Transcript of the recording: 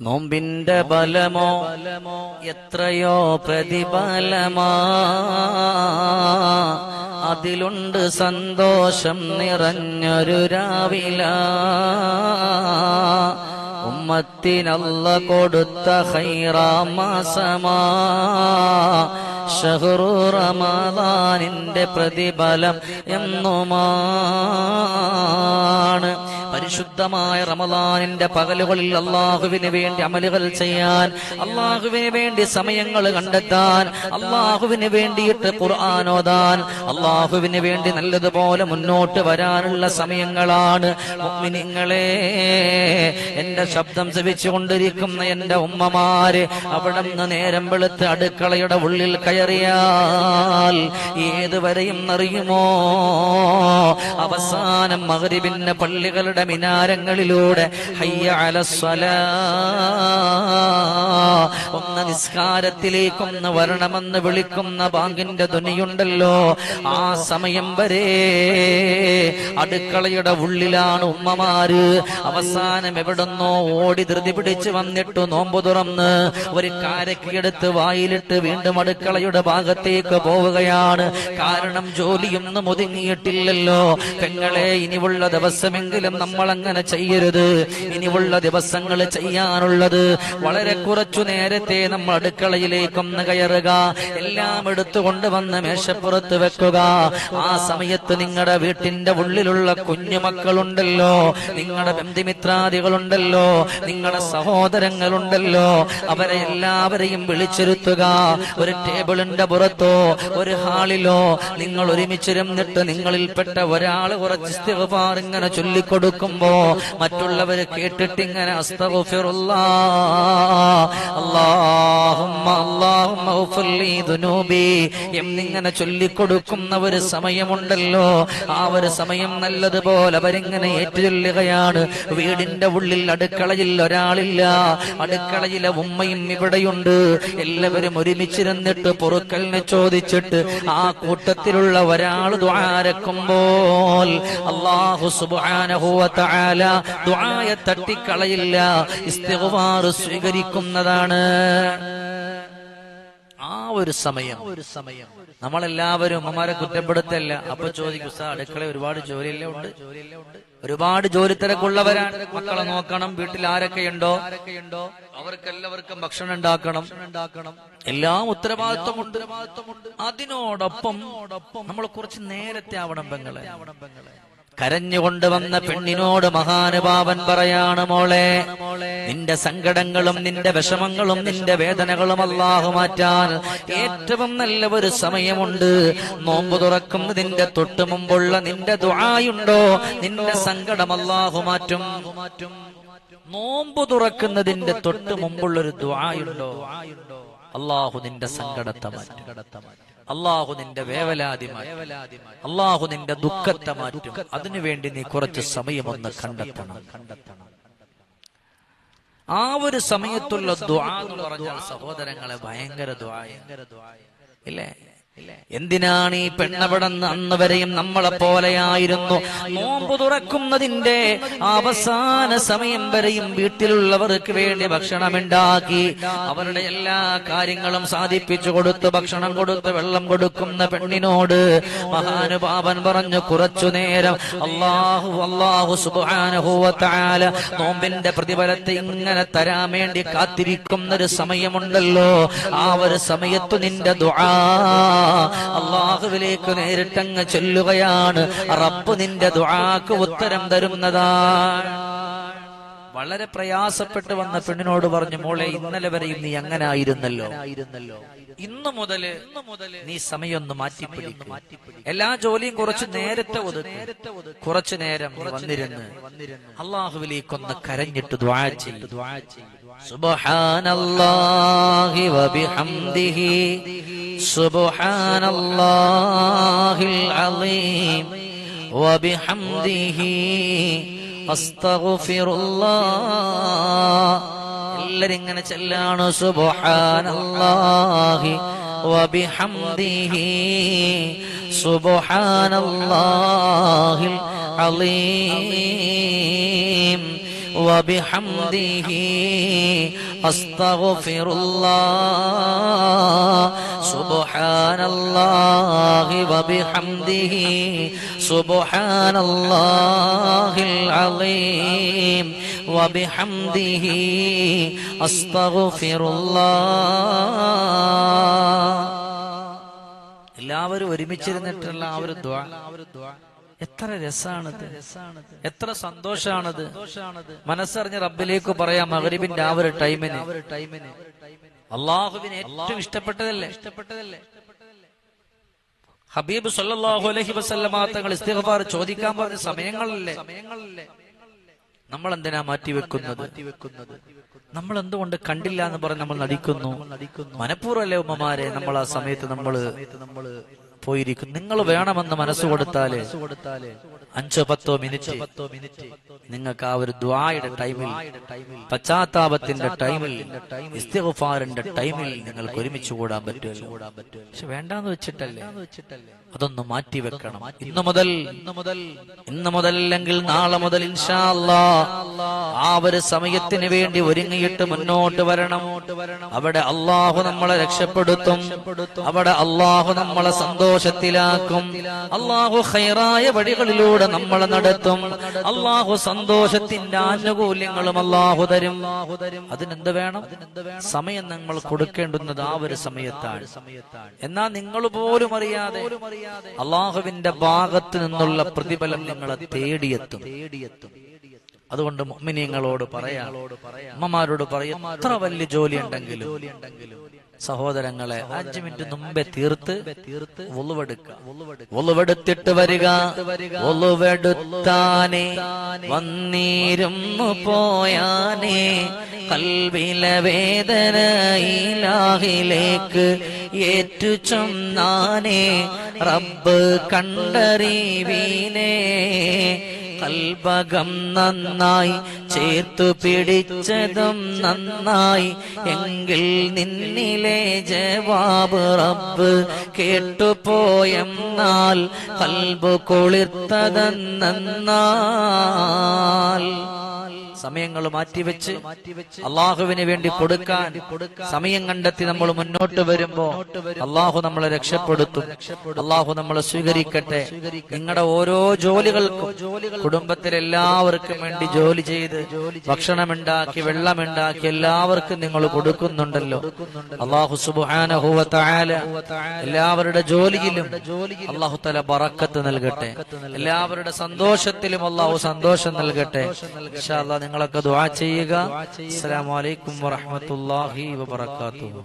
നോമ്പിന്റെ ബലമോ എത്രയോ പ്രതിഫലമാ. അതിലുണ്ട് സന്തോഷം നിറഞ്ഞൊരു രാവില. ഉമ്മത്തിനല്ല കൊടുത്ത ഹൈറാമാസമാ ഷഹറു റമദാനിന്റെ പ്രതിഫലം എന്നുമാണ് പരിശുദ്ധമായ റമദാനിന്റെ പകലുകളിൽ അള്ളാഹുവിന് വേണ്ടി അമലുകൾ ചെയ്യാൻ അള്ളാഹുവിന് വേണ്ടി സമയങ്ങൾ കണ്ടെത്താൻ അള്ളാഹുവിന് വേണ്ടിയിട്ട് ഖുർആാനോദാൻ അള്ളാഹുവിന് വേണ്ടി നല്ലതുപോലെ മുന്നോട്ട് വരാനുള്ള സമയങ്ങളാണ് മുഅ്മിനീങ്ങളെ. എന്റെ ശബ്ദം ശ്രവിച്ചുകൊണ്ടിരിക്കുന്ന എന്റെ ഉമ്മമാര് അവിടെ നിന്ന് നേരം വെളുത്ത് അടുക്കളയുടെ ഉള്ളിൽ കയറിയാൽ ഏതുവരെയും അറിയുമോ? അവസാനം മകരിവിന്റെ പള്ളികളുടെ മിനാരങ്ങളിലൂടെ ഹയ്യ അല അലസ്വലാ ഒന്ന് നിസ്കാരത്തിലേക്കൊന്ന് വരണമെന്ന് വിളിക്കുന്ന ബാങ്കിന്റെ ധ്വനിയുണ്ടല്ലോ. ആ സമയം വരെ അടുക്കളയുടെ ഉള്ളിലാണ് ഉമ്മമാര്. അവസാനം എവിടുന്നോ ഓടി ധൃതി പിടിച്ച് വന്നിട്ടു നോമ്പ് തുറന്ന് ഒരു കാരക്കിയെടുത്ത് വായിലിട്ട് വീണ്ടും അടുക്കളയുടെ ഭാഗത്തേക്ക് പോവുകയാണ്. കാരണം ജോലിയൊന്നും ഒതുങ്ങിയിട്ടില്ലല്ലോ. പെങ്ങളെ ഇനിയുള്ള ദിവസമെങ്കിലും നമ്മൾ അങ്ങനെ ചെയ്യരുത്. ഇനിയുള്ള ദിവസങ്ങൾ ചെയ്യാനുള്ളത് വളരെ കുറച്ചു നേരത്തെ നമ്മൾ അടുക്കളയിലേക്കൊന്ന് കയറുക. എല്ലാം എടുത്തുകൊണ്ട് വന്ന് മേശപ്പുറത്ത് വെക്കുക. ആ സമയത്ത് നിങ്ങളുടെ വീട്ടിന്റെ ഉള്ളിലുള്ള കുഞ്ഞുമക്കളുണ്ടല്ലോ. നിങ്ങളുടെ ബന്ധുമിത്രാദികളുണ്ടല്ലോ. നിങ്ങളുടെ സഹോദരങ്ങളുണ്ടല്ലോ. അവരെ എല്ലാവരെയും വിളിച്ചിരുത്തുക. ഒരു ടേബിളിന്റെ പുറത്തോ ഒരു ഹാളിലോ നിങ്ങൾ ഒരുമിച്ചിരുന്നിട്ട് നിങ്ങളിൽപ്പെട്ട ഒരാൾ കുറച്ച് ഇങ്ങനെ ചൊല്ലിക്കൊടുക്കുമ്പോ മറ്റുള്ളവർ കേട്ടിട്ട് ഇങ്ങനെ Love. എന്നിങ്ങനെ ചൊല്ലിക്കൊടുക്കുന്ന ഒരു സമയമുണ്ടല്ലോ. ആ ഒരു സമയം നല്ലതുപോലെ അവരിങ്ങനെ ഏറ്റുചൊല്ലുകയാണ്. വീടിന്റെ ഉള്ളിൽ അടുക്കളയിൽ ഒരാളില്ല. അടുക്കളയിലെ ഉമ്മയും ഇവിടെയുണ്ട്. എല്ലാവരും ഒരുമിച്ചിരുന്നിട്ട് പൊറുക്കലിനെ ചോദിച്ചിട്ട് ആ കൂട്ടത്തിലുള്ള ഒരാൾ ദ്വാരക്കുമ്പോൾ അള്ളാഹു തട്ടിക്കളയില്ല. ഇസ്തിഗ്ഫാർ സ്വീകരിക്കുന്നതാണ്. ഒരു സമയം. ഒരു സമയം നമ്മളെല്ലാവരും അമ്മമാരെ കുറ്റപ്പെടുത്തല്ല. അപ്പൊ ചോദിക്കും സാർ അടുക്കള ഒരുപാട് ജോലിയല്ലേ ഉണ്ട്? ഒരുപാട് ജോലി തിരക്കുള്ളവരാണ്. മക്കളെ നോക്കണം. വീട്ടിൽ ആരൊക്കെ ഉണ്ടോ അവർക്കെല്ലാവർക്കും ഭക്ഷണം ഉണ്ടാക്കണം ഉണ്ടാക്കണം. എല്ലാം ഉത്തരവാദിത്വമുണ്ട്. അതിനോടൊപ്പം നമ്മൾ കുറച്ച് നേരത്തെ ആവണം പെങ്ങളെ. കരഞ്ഞുകൊണ്ട് വന്ന പെണ്ണിനോട് മഹാനുഭാവൻ പറയാണ് മോളെ നിന്റെ സങ്കടങ്ങളും നിന്റെ വിഷമങ്ങളും നിന്റെ വേദനകളും അള്ളാഹു മാറ്റാൻ ഏറ്റവും നല്ല ഒരു സമയമുണ്ട്. നോമ്പ് തുറക്കുന്നതിന്റെ തൊട്ടു മുമ്പുള്ള നിന്റെ ദുആയുണ്ടോ? നിന്റെ സങ്കടം അള്ളാഹു മാറ്റും. നോമ്പ് തുറക്കുന്നതിന്റെ തൊട്ടു മുമ്പുള്ള ഒരു ദുആയുണ്ടോ? അള്ളാഹു നിന്റെ സങ്കടത്തെ മാറ്റും. അള്ളാഹു നിന്റെ വേവലാതി അള്ളാഹു നിന്റെ ദുഃഖത്തെ മാറ്റും. അതിനുവേണ്ടി നീ കുറച്ച് സമയമൊന്ന് കണ്ടെത്തണം. കണ്ടെത്തണം ആ ഒരു സമയത്തുള്ള ദ്വാ എന്ന് പറഞ്ഞാൽ സഹോദരങ്ങളെ ഭയങ്കര ദ്വാ ഇല്ലേ? എന്തിനാണ് ഈ പെണ്ണവിടന്ന് അന്ന് വരെയും നമ്മളെ പോലെയായിരുന്നു? നോമ്പ് തുറക്കുന്നതിന്റെ അവസാന സമയം വരെയും വീട്ടിലുള്ളവർക്ക് വേണ്ടി ഭക്ഷണമുണ്ടാക്കി അവരുടെ എല്ലാ കാര്യങ്ങളും സാധിപ്പിച്ചു കൊടുത്ത് ഭക്ഷണം കൊടുത്ത് വെള്ളം കൊടുക്കുന്ന പെണ്ണിനോട് മഹാനുഭാവൻ പറഞ്ഞു കുറച്ചു നേരം അള്ളാഹു അള്ളാഹു സുബാനുഭൂവത്താല നോമ്പിന്റെ പ്രതിഫലത്തെ ഇങ്ങനെ തരാൻ വേണ്ടി കാത്തിരിക്കുന്ന ഒരു സമയമുണ്ടല്ലോ. ആ ഒരു സമയത്ത് നിന്റെ ദുആ അള്ളാഹുവിലേക്ക് നേരിട്ടങ്ങ് ചൊല്ലുകയാണ്. റബ്ബ് നിന്റെ ദുആക്ക് ഉത്തരം തരുന്നതാണ് വളരെ പ്രയാസപ്പെട്ട് വന്ന പെണ്ണിനോട് പറഞ്ഞു മോളെ ഇന്നലെ വരെയും നീ അങ്ങനെ ആയിരുന്നല്ലോ ഇന്ന് മുതൽ നീ സമയമൊന്ന് മാറ്റിപ്പിടിക്കും. എല്ലാ ജോലിയും കുറച്ച് നേരത്തെ കുറച്ചു നേരം വന്നിരുന്ന്. അള്ളാഹുവിലേക്കൊന്ന് കരഞ്ഞിട്ട് സുബ്ഹാനല്ലാഹി വബിഹംദിഹി സുബ്ഹാനല്ലാഹിൽ അലീം. വബിഹംദിഹി അസ്തഗ്ഫിറുല്ലാഹ്. എല്ലാരും ഇങ്ങനെ ചെല്ലാണ്. സുബ്ഹാനല്ലാഹി വബിഹംദിഹി സുബ്ഹാനല്ലാഹിൽ അലീം. وبحمده أستغفر الله سبحان الله وبحمده سبحان الله العظيم وبحمده أستغفر الله എല്ലാവരും ഒരുമിച്ചിരുന്നിട്ടുള്ള ആ ഒരു ദ്വാ എത്ര രസാണത്. എത്ര സന്തോഷാണത്. മനസ്സറിഞ്ഞ് റബ്ബിലേക്ക് പറയാം മകരിബിന്റെ ആ ഒരു ടൈമിന്. അള്ളാഹുവിന് ഏറ്റവും ഇഷ്ടപ്പെട്ടതല്ലേ? ഇഷ്ടപ്പെട്ടതല്ലേ? ഹബീബ് സല്ലാഹു അലൈഹി വസല്ലമ തങ്ങൾ ചോദിക്കാൻ പറഞ്ഞ സമയങ്ങളല്ലേ? സമയങ്ങളല്ലേ? നമ്മൾ എന്തിനാ മാറ്റി വെക്കുന്നത് നമ്മൾ എന്തുകൊണ്ട് കണ്ടില്ല എന്ന് പറഞ്ഞ് നമ്മൾ നടിക്കുന്നു? മനഃപൂർവമല്ലേ ഉമ്മമാരെ? നമ്മൾ ആ സമയത്ത് നമ്മൾ പോയിരിക്കും നിങ്ങൾ വേണമെന്ന് മനസ്സ് കൊടുത്താൽ അഞ്ചോ പത്തോ മിനിറ്റ്. നിങ്ങൾക്ക് ആ ഒരു ദ്വായുടെ ടൈമിൽ പശ്ചാത്താപത്തിന്റെ ടൈമിൽ ഇസ്തിഫാറിന്റെ ടൈമിൽ നിങ്ങൾക്ക് ഒരുമിച്ച് കൂടാൻ പറ്റുമല്ലോ. പക്ഷെ വേണ്ടാന്ന് വെച്ചിട്ടല്ലേ? അതൊന്ന് മാറ്റി വെക്കണം. ഇന്നു മുതൽ ഇന്നു മുതൽ അല്ലെങ്കിൽ നാളെ മുതൽ ആ ഒരു സമയത്തിന് വേണ്ടി ഒരുങ്ങിയിട്ട് മുന്നോട്ട് വരണം. അവിടെ അള്ളാഹു നമ്മളെ രക്ഷപ്പെടുത്തും. അവിടെ അള്ളാഹു നമ്മളെ സന്തോഷത്തിലാക്കും. അള്ളാഹു ഹൈറായ വഴികളിലൂടെ നമ്മൾ നടത്തും. അള്ളാഹു സന്തോഷത്തിന്റെ ആനുകൂല്യങ്ങളും അള്ളാഹു തരും. അതിനെന്ത് വേണം? സമയം നമ്മൾ കൊടുക്കേണ്ടുന്നത് ആ ഒരു സമയത്താണ്. എന്നാ നിങ്ങൾ പോലും അറിയാതെ അള്ളാഹുവിന്റെ ഭാഗത്ത് നിന്നുള്ള പ്രതിഫലം നിങ്ങളെ തേടിയെത്തും. അതുകൊണ്ട് മുഅ്മിനീങ്ങളോട് പറയാം. അമ്മമാരോട് പറയാം എത്ര വലിയ ജോലി ഉണ്ടെങ്കിലും സഹോദരങ്ങളെ അഞ്ചു മിനിറ്റ് മുമ്പേ തീർത്ത് തീർത്ത് വരിക. ഒളിവെടുത്താനെ വന്നീരുന്നു പോയാനെ. വേദന ഇലാഹിലേക്ക് ഏറ്റു ചൊന്നാനെ റബ്ബ് കണ്ടറിവീനേ. കൽബകം നന്നായി ചേർത്തു പിടിച്ചതും നന്നായി. എങ്കിൽ നിന്നിലെ ജവാബ് റബ്ബ് കേട്ടുപോയെന്നാൽ കൽബ് കൊളിർത്തതെന്നാൽ സമയങ്ങൾ മാറ്റിവെച്ച് അള്ളാഹുവിന് വേണ്ടി കൊടുക്കാൻ സമയം കണ്ടെത്തി നമ്മൾ മുന്നോട്ട് വരുമ്പോ അള്ളാഹു നമ്മളെ രക്ഷപ്പെടുത്തും. അള്ളാഹു നമ്മളെ സ്വീകരിക്കട്ടെ. നിങ്ങളുടെ ഓരോ ജോലികൾക്കും കുടുംബത്തിൽ എല്ലാവർക്കും വേണ്ടി ജോലി ചെയ്ത് ഭക്ഷണമുണ്ടാക്കി വെള്ളമുണ്ടാക്കി എല്ലാവർക്കും നിങ്ങൾ കൊടുക്കുന്നുണ്ടല്ലോ. അള്ളാഹു സുബാനഹുല എല്ലാവരുടെ ജോലിയിലും അള്ളാഹു തല ബറക്കത്ത് നൽകട്ടെ. എല്ലാവരുടെ സന്തോഷത്തിലും അള്ളാഹു സന്തോഷം നൽകട്ടെ. ഇൻഷാ അല്ലാ നിങ്ങളൊക്കെ ദുആ ചെയ്യുക. അസ്സലാമു അലൈക്കും വറഹ്മത്തുള്ളാഹി വബറകാതുഹു.